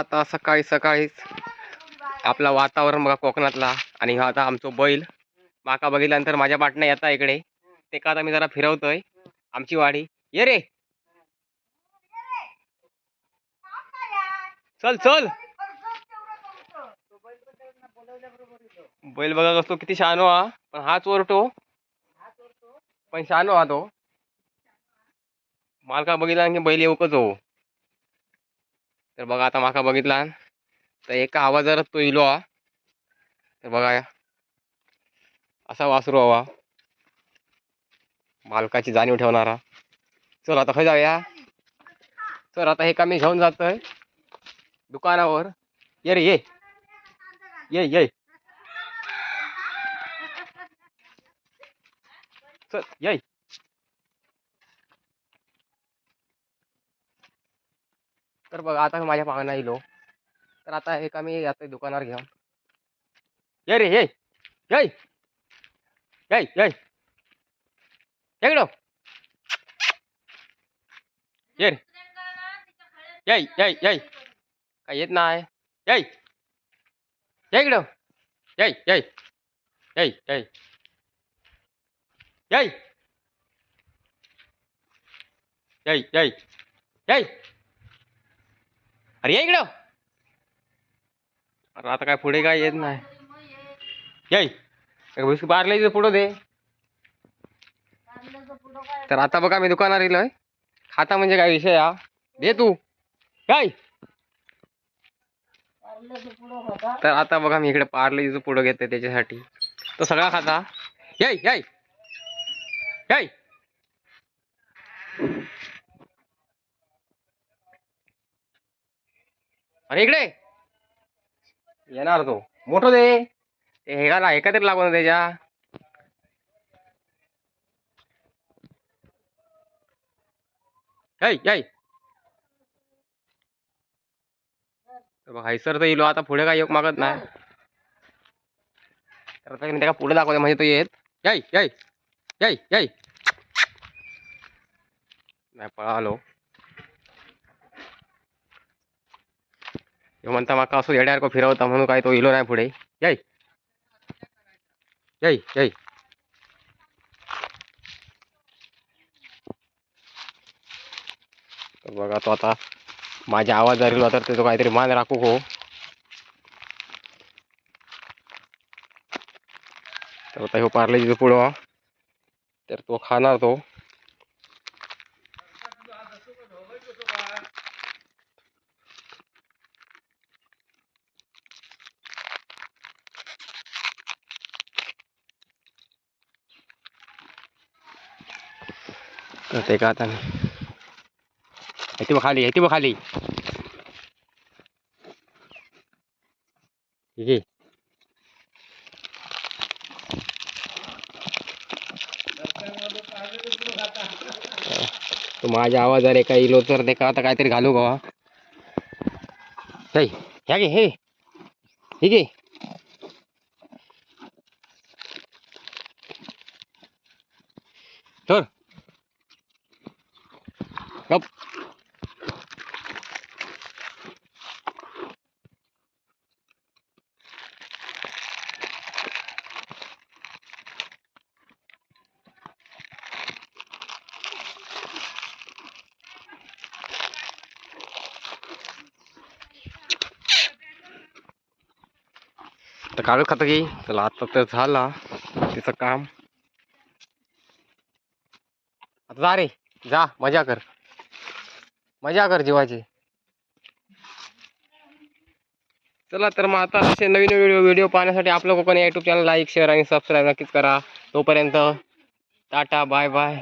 आता सकाळी सकाळीच आपला वातावरण बघा कोकणातला आणि हा आता आमचा बैल. माका बघितल्यानंतर माझ्या पाटणं येता इकडे. ते का आता मी जरा फिरवतोय. आमची वाडी. ये रे. चल चल. बैल बघा कसतो किती शहाणो हा. पण हा चोरटो पण शहाणो हा तो. मालका बघितला आणखी बैल येऊकच हो तर बघा आता माका बघितला. तर एका आवाजात तो इलो हा तर बघा असा वासरू हवा. मालकाची जाणीव ठेवणारा. चल आता खय जाऊया. चल आता हे मी घेऊन जातोय. दुकानावर. ये रे ये. ये ये. चल ये. तर बघा आता माझ्या पाहुणा येलो तर आता हे का मी आता दुकानावर घेऊन. ये रे ये. ये ये. ये इकडं. ये रे. ये ये ये. काय येत नाही. ये. ये इकडं. ये ये. ये ये. ये. ये ये. ये. अरे ये इकडं. अरे आता काय पुढे काय येत नाही. ये. बिस्किट पुढं दे. तर आता बघा मी दुकानावर येलोय खाता म्हणजे काय विषय हा? दे तू. काय तर आता बघा मी इकडे पार्लेचं पुढं घेते त्याच्यासाठी. तो सगळा खाता. याय याय याय अरे इकडे. येणार तो. मोठं दे. हे घाला एका तरी लागून त्याच्या. बघा सर तर येलो आता पुढे काय योग मागत नाही. तर मी त्याला पुढे दाखवते म्हणजे तो येत. याय याय याय याय नाही पळालो. ह्यो म्हणता माका असं येड्यासारखं फिरवता म्हणून काय तो इलो नाही पुढे. याय याय याय तर बघा तो आता माझ्या आवाज जरी तर त्याचं काहीतरी मान राखू हो. तर आता ह्यो पार्लेजी पुढं. तर तो खाणार तो. तर ते का आता येते बघ खाली येते बघ खाली ठीक आहे तो माझ्या आवाजाने एका इलो तर ते का आता काहीतरी घालू का हे ह्या घे हे. ठीक आहे तर गप तर काढू खातं की चला आता तर झाला तिचं काम आता जा रे जा मजा कर मजा कर जीवाची. चला तर मग आता असे नवीन व्हिडिओ व्हिडिओ पाहण्यासाठी आपलं Konkan YouTube channel like share आणि सबस्क्राईब नक्कीच करा. तोपर्यंत टाटा बाय बाय